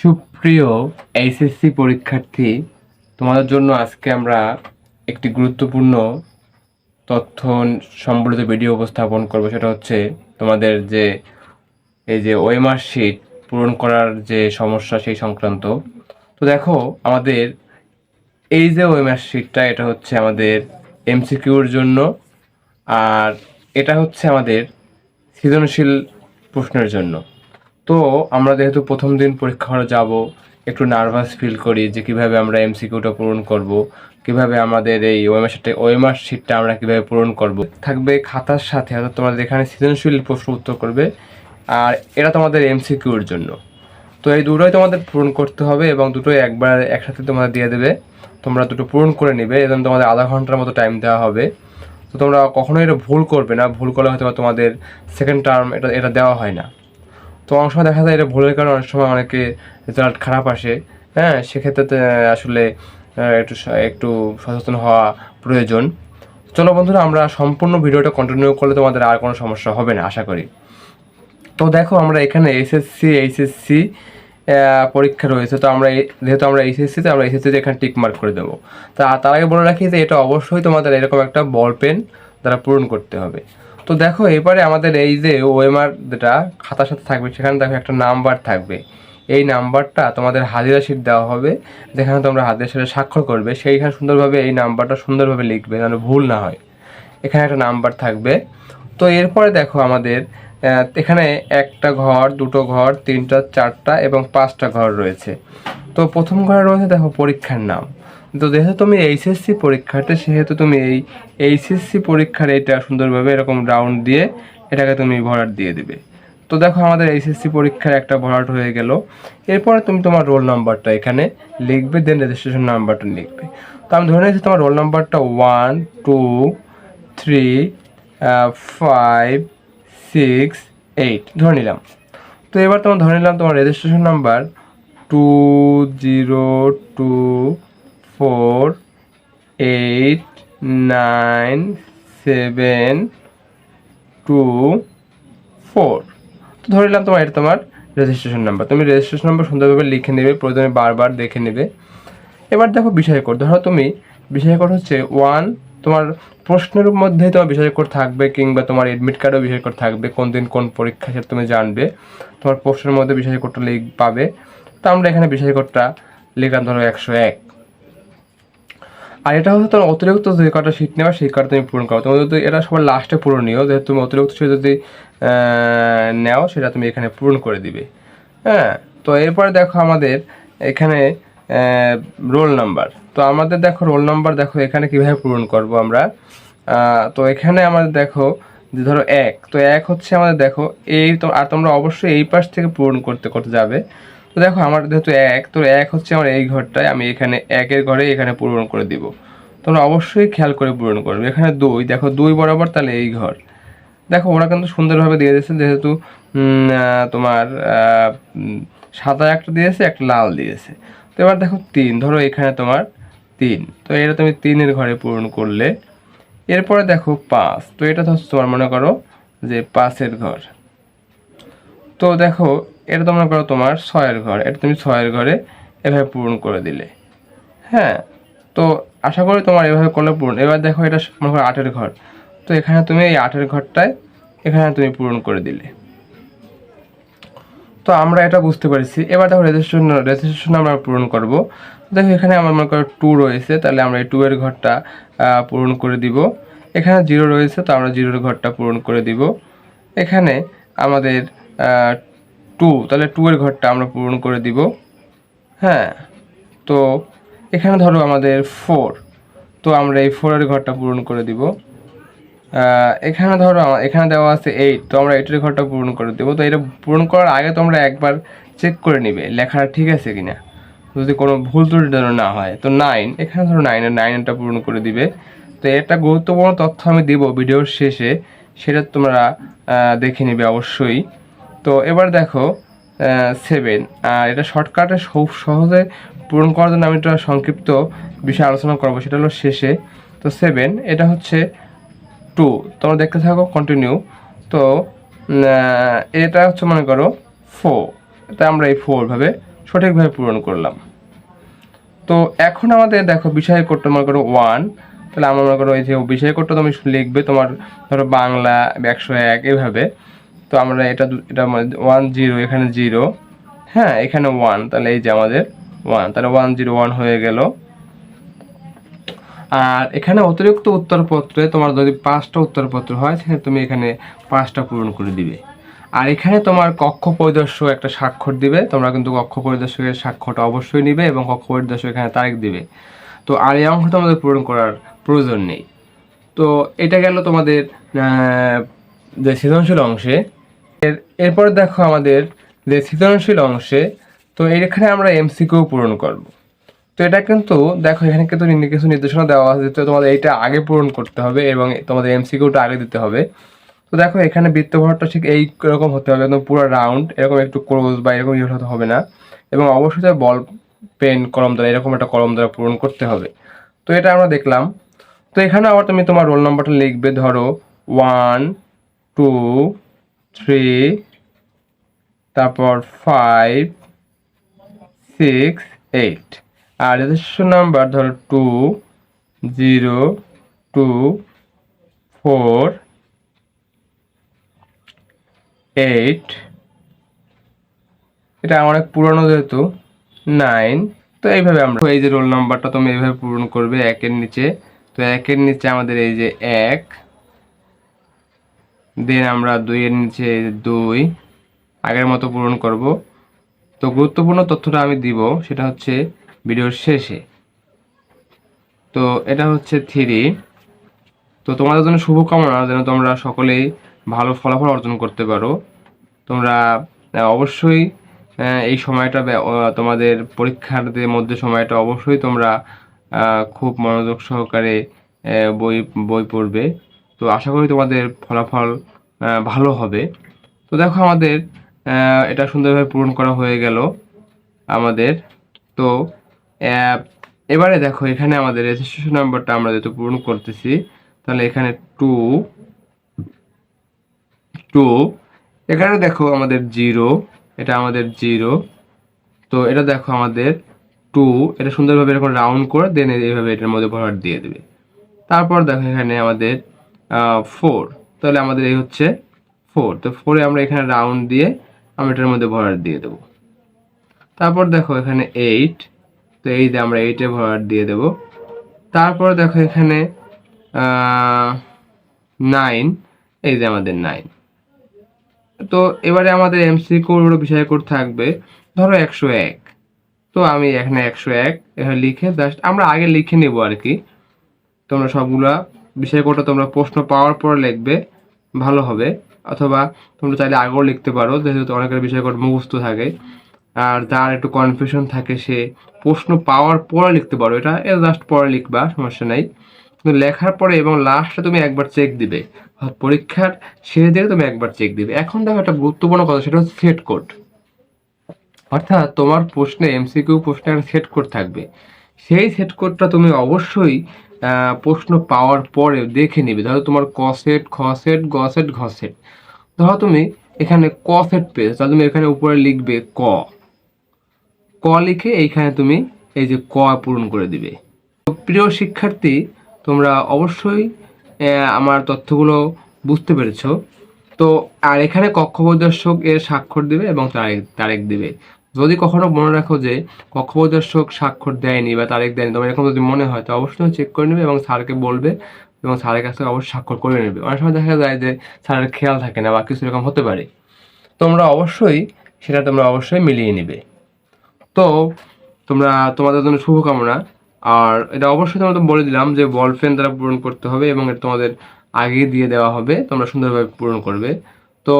সুপ্রিয় এইচএসসি পরীক্ষার্থী, তোমাদের জন্য আজকে আমরা একটি গুরুত্বপূর্ণ তথ্য সম্বলিত ভিডিও উপস্থাপন করব। সেটা হচ্ছে তোমাদের যে, এই যে ওএমআর শিট পূরণ করার যে সমস্যা সেই সংক্রান্ত। তো দেখো, আমাদের এই যে ওএমআর শিটটা এটা হচ্ছে আমাদের এমসিকিউর জন্য, আর এটা হচ্ছে আমাদের সৃজনশীল প্রশ্নের জন্য। তো আমরা যেহেতু প্রথম দিন পরীক্ষা হলে যাব, একটু নার্ভাস ফিল করি যে কীভাবে আমরা এমসিকিউটা পূরণ করব, কীভাবে আমাদের এই ওএমআর শিটটা ওএমআর শিটটা আমরা কীভাবে পূরণ করব। থাকবে খাতার সাথে, অর্থাৎ তোমাদের এখানে সৃজনশীল প্রশ্ন উত্তর করবে, আর এটা তোমাদের এমসিকিউর জন্য। তো এই দুটোই তোমাদের পূরণ করতে হবে এবং দুটোই একবার একসাথে তোমাদের দিয়ে দেবে। তোমরা দুটো পূরণ করে নেবে এবং তোমাদের আধা ঘণ্টার মতো টাইম দেওয়া হবে। তো তোমরা কখনোই এটা ভুল করবে না, ভুল করলে হয়তো তোমাদের সেকেন্ড টার্ম এটা এটা দেওয়া হয় না। তো অনেক সময় দেখা যায় এটা ভুলের কারণে অনেক সময় অনেকে রেজাল্ট খারাপ আসে। হ্যাঁ সেক্ষেত্রে আসলে একটু একটু সচেতন হওয়া প্রয়োজন। চলো বন্ধুরা, আমরা সম্পূর্ণ ভিডিওটা কন্টিনিউ করলে তোমাদের আর কোনো সমস্যা হবে না, আশা করি। তো দেখো, আমরা এখানে এসএসসি এইচএসসি পরীক্ষা রয়েছে। তো আমরা যেহেতু আমরা এইচএসসিতে আমরা এইচএসসিতে এখানে টিক মার্ক করে দেবো। তা, তার আগে বলে রাখি যে, এটা অবশ্যই তোমাদের এরকম একটা বল পেন দ্বারা পূরণ করতে হবে। তো দেখো, এবারে আমাদের এই যে ওএমআর যেটা খাতার সাথে থাকবে, সেখানে দেখো একটা নাম্বার থাকবে। এই নাম্বারটা তোমাদের হাজিরা শিট দেওয়া হবে, যেখানে তোমরা হাজিরা শিটে স্বাক্ষর করবে। সেইখানে সুন্দরভাবে এই নাম্বারটা সুন্দরভাবে লিখবে, যেন ভুল না হয়। এখানে একটা নাম্বার থাকবে। তো এরপরে দেখো আমাদের এখানে একটা ঘর, দুটো ঘর, তিনটা, চারটা এবং পাঁচটা ঘর রয়েছে। তো প্রথম ঘরে রয়েছে, দেখো পরীক্ষার নাম। তো যেহেতু তুমি এইচএসসি পরীক্ষার্থী সেহেতু তুমি এই এইচএসসি পরীক্ষার এটা সুন্দরভাবে এরকম রাউন্ড দিয়ে এটাকে তুমি ভরাট দিয়ে দিবে। তো দেখো আমাদের এইচএসসি পরীক্ষার একটা ভরাট হয়ে গেল। এরপরে তুমি তোমার রোল নাম্বারটা এখানে লিখবে দেন রেজিস্ট্রেশন নাম্বারটা লিখবে। তো আমি ধরে নিয়েছি তোমার রোল নাম্বারটা one two three five six eight ধরে নিলাম। তো এবার তোমার ধরে নিলাম তোমার registration number two zero two four eight nine seven two four তো ধরে নিলাম তোমার এটা তোমার রেজিস্ট্রেশন নাম্বার তুমি রেজিস্ট্রেশন নাম্বার সুন্দরভাবে লিখে নেবে, প্রয়োজনে বারবার দেখে নেবে। এবার দেখো বিষয় ধরো তুমি বিষয় হচ্ছে ওয়ান তোমার প্রশ্নের মধ্যে তোমার বিষয় থাকবে কিংবা তোমার এডমিট কার্ডেও বিষয় কোড থাকবে, কোন দিন কোন পরীক্ষা সেটা তুমি জানবে। তোমার প্রশ্নের মধ্যে বিষয় লিখ পাবে। তো আমরা এখানে বিষয় কোডটা লিখলাম ধরো একশো এক। আর এটা হচ্ছে তোমার অতিরিক্ত যে কটা শীত নেওয়া সেই কটা তুমি পূরণ করো। তুমি যদি এটা সবার লাস্টে পূরণ নিও, যেহেতু তুমি অতিরিক্ত শীত যদি নেও, সেটা তুমি এখানে পূরণ করে দিবে। হ্যাঁ? তো এরপরে দেখো আমাদের এখানে রোল নাম্বার তো আমাদের দেখো রোল নাম্বার দেখো এখানে কীভাবে পূরণ করব আমরা। তো এখানে আমাদের দেখো, যে ধরো এক। তো এক হচ্ছে আমাদের দেখো, এই তো, আর তোমরা অবশ্যই এই পাশ থেকে পূরণ করতে করতে যাবে। তো দেখো, আমার যেহেতু এক তো এক হচ্ছে আমার এই ঘরটায়, আমি এখানে একের ঘরে এখানে পূরণ করে দিব। তোমরা অবশ্যই খেয়াল করে পূরণ করবে। এখানে দুই, দেখো দুই বরাবর তাহলে এই ঘর। দেখো, ওরা কিন্তু সুন্দরভাবে দিয়ে দিয়েছে, যেহেতু তোমার সাদা একটা দিয়েছে, একটা লাল দিয়েছে। তো এবার দেখো তিন, ধরো এখানে তোমার তিন। তো এটা তুমি তিনের ঘরে পূরণ করলে। এরপরে দেখো পাঁচ, তো এটা হচ্ছে তোমার, মনে করো যে পাঁচের ঘর। তো দেখো এটা তোমরা করো তোমার ছয়ের ঘর। এটা তুমি ছয়ের ঘরে এভাবে পূরণ করে দিলে। হ্যাঁ? তো আশা করি তোমার এভাবে করলে পূরণ। এবার দেখো এটা মনে করো আটের ঘর। তো এখানে তুমি এই আটের ঘরটায় এখানে তুমি পূরণ করে দিলে। তো আমরা এটা বুঝতে পারছি। এবার দেখো রেজিস্ট্রেশন রেজিস্ট্রেশন আমরা পূরণ করব। দেখো এখানে আমার মনে করো টু রয়েছে। তাহলে আমরা এই টু এর ঘরটা পূরণ করে দিব। এখানে জিরো রয়েছে, তো আমরা জিরোর ঘরটা পূরণ করে দিব। এখানে আমাদের টু, তাহলে টু এর ঘরটা আমরা পূরণ করে দিব। হ্যাঁ তো এখানে ধরো আমাদের ফোর তো আমরা এই ফোরের ঘরটা পূরণ করে দিব। এখানে ধরো এখানে দেওয়া আছে এইট তো আমরা এইটের ঘরটা পূরণ করে দেবো। তো এটা পূরণ করার আগে তোমরা একবার চেক করে নিবে, লেখাটা ঠিক আছে কিনা। যদি কোনো ভুল ত্রুটি যেন না হয়। তো নাইন এখানে ধরো নাইনের নাইনটা পূরণ করে দিবে। তো একটা গুরুত্বপূর্ণ তথ্য আমি দিব ভিডিওর শেষে। সেটা তোমরা দেখে নিবে অবশ্যই। তো এবার দেখো সেভেন আর এটা শর্টকাটে সহজে পূরণ করার জন্য আমি একটা সংক্ষিপ্ত বিষয় আলোচনা করব, সেটা হলো শেষে। তো সেভেন এটা হচ্ছে টু তোমরা দেখতে থাকো কন্টিনিউ তো এটা হচ্ছে মনে করো ফোর তাই আমরা এই ফোরভাবে সঠিকভাবে পূরণ করলাম। তো এখন আমাদের দেখো বিষয় কোডটা মনে করো ওয়ান তাহলে আমার মনে করো এই যে বিষয় কোডটা তুমি লিখবে, তোমার ধরো বাংলা একশো এক, এভাবে। তো আমরা এটা এটা ওয়ান জিরো এখানে জিরো হ্যাঁ এখানে ওয়ান তাহলে এই যে আমাদের ওয়ান তাহলে ওয়ান জিরো ওয়ান হয়ে গেল। আর এখানে অতিরিক্ত উত্তরপত্রে তোমার যদি পাঁচটা উত্তরপত্র হয় সেখানে তুমি এখানে পাঁচটা পূরণ করে দিবে। আর এখানে তোমার কক্ষ পরিদর্শক একটা স্বাক্ষর দিবে। তোমরা কিন্তু কক্ষ পরিদর্শকের স্বাক্ষরটা অবশ্যই নিবে এবং কক্ষ পরিদর্শক এখানে তারিখ দিবে। তো আর এই অংশ তোমাদের পূরণ করার প্রয়োজন নেই। তো এটা গেল তোমাদের যে সৃজনশীল অংশে। এর, এরপর দেখো আমাদের যে সৃজনশীল অংশে, তো এখানে আমরা এমসিকিউ পূরণ করব। তো এটা কিন্তু, দেখো এখানে কিন্তু কিছু নির্দেশনা দেওয়া আছে তো তোমাদের এইটা আগে পূরণ করতে হবে এবং তোমাদের এমসিকিউটা আগে দিতে হবে। তো দেখো এখানে বৃত্তভরটা ঠিক এই রকম হতে হবে, একদম পুরো রাউন্ড, এরকম একটু ক্লোজ বা এরকম ইয়ে হতে হবে না। এবং অবশ্যই বল, পেন, কলম দ্বারা, এরকম একটা কলম দ্বারা পূরণ করতে হবে। তো এটা আমরা দেখলাম। তো এখানে আবার তুমি তোমার রোল নাম্বারটা লিখবে, ধরো ওয়ান টু থ্রি তারপর ফাইভ সিক্স এইট আর রেজিস্ট্রেশন নাম্বার ধরো two zero two four eight এটা অনেক পুরনো যেহেতু নাইন তো এইভাবে আমরা এই যে রোল নাম্বারটা তুমি এইভাবে পূরণ করবে একের নিচে। তো একের নিচে আমাদের এই যে এক দেন আমরা দুইয়ের নিচে দুই আগের মতো পূরণ করব। তো গুরুত্বপূর্ণ তথ্যটা আমি দিব, সেটা হচ্ছে ভিডিওর শেষে। তো এটা হচ্ছে থ্রি। তো তোমাদের জন্য শুভকামনা, যেন তোমরা সকলেই ভালো ফলাফল অর্জন করতে পারো। তোমরা অবশ্যই এই সময়টা তোমাদের পরীক্ষার মধ্যে সময়টা অবশ্যই তোমরা খুব মনোযোগ সহকারে বই বই পড়বে। তো আশা করি তোমাদের ফলাফল ভালো হবে। তো দেখো আমাদের এটা সুন্দরভাবে পূরণ করা হয়ে গেল আমাদের। তো এবারে দেখো এখানে আমাদের রেজিস্ট্রেশন নাম্বারটা আমরা যেহেতু পূরণ করতেছি, তাহলে এখানে টু টু এখানে দেখো আমাদের জিরো এটা আমাদের জিরো তো এটা দেখো আমাদের টু এটা সুন্দরভাবে এরকম রাউন্ড করে দেন এইভাবে এটার মধ্যে ভরাট দিয়ে দেবে। তারপর দেখো এখানে আমাদের ফোর তাহলে আমাদের এই হচ্ছে ফোর তো ফোরে আমরা এখানে রাউন্ড দিয়ে আমরা এটার মধ্যে ভরাট দিয়ে দেবো। তারপর দেখো এখানে এইট তো এই যে আমরা এইটে ভরাট দিয়ে দেবো। তারপর দেখো এখানে নাইন এই যে আমাদের নাইন তো এবারে আমাদের এমসিকিউর বিষয় কোড থাকবে, ধরো একশো এক। তো আমি এখানে একশো এক, এখানে লিখে জাস্ট আমরা আগে লিখে নেব আর কি। তোমরা সবগুলা বিষয় কোডটা তোমরা প্রশ্ন পাওয়ার পর লিখবে, ভালো হবে। অথবা তোমরা চাইলে আগেও লিখতে পারো, যেহেতু অনেকের বিষয় কোড মুখস্থ থাকে। আর যার একটু কনফিউশন থাকে, সে প্রশ্ন পাওয়ার পরে লিখতে পারো। এটা এ জাস্ট পরে লিখবা, সমস্যা নাই। কিন্তু লেখার পরে এবং লাস্টে তুমি একবার চেক দিবে। পরীক্ষার শেষে দিকে তুমি একবার চেক দিবে। এখন দেখো একটা গুরুত্বপূর্ণ কথা, সেটা হচ্ছে সেট কোড অর্থাৎ তোমার প্রশ্নে এমসিকিউ প্রশ্নে একটা সেট কোড থাকবে। সেই সেট কোডটা তুমি অবশ্যই প্রশ্ন পাওয়ার পরে দেখে নিবে। ধরো তোমার ক সেট, খ সেট, গ সেট, ঘ সেট। ধরো তুমি এখানে ক সেট পেয়েছ। তাহলে তুমি এখানে উপরে লিখবে ক। ক লিখে এইখানে তুমি এই যে ক পূরণ করে দিবে। প্রিয় শিক্ষার্থী, তোমরা অবশ্যই আমার তথ্যগুলো বুঝতে পেরেছ। তো, আর এখানে কক্ষ পরিদর্শক এর স্বাক্ষর দিবে এবং তারিখ তারিখ দিবে। যদি কখনো মনে রাখো যে কক্ষ পরিদর্শক স্বাক্ষর দেয়নি বা তারিখ দেয়নি তোমার এরকম যদি মনে হয়, তো অবশ্যই চেক করে নেবে এবং স্যারকে বলবে এবং স্যারের কাছ থেকে অবশ্যই স্বাক্ষর করে নেবে। অনেক সময় দেখা যায় যে স্যারের খেয়াল থাকে না বা কিছু এরকম হতে পারে। তোমরা অবশ্যই সেটা তোমরা অবশ্যই মিলিয়ে নেবে। তো তোমরা, তোমাদের জন্য শুভকামনা। আর এটা অবশ্যই তোমাদের বলে দিলাম যে বল পেন দ্বারা পূরণ করতে হবে এবং এটা তোমাদের আগে দিয়ে দেওয়া হবে। তোমরা সুন্দরভাবে পূরণ করবে। তো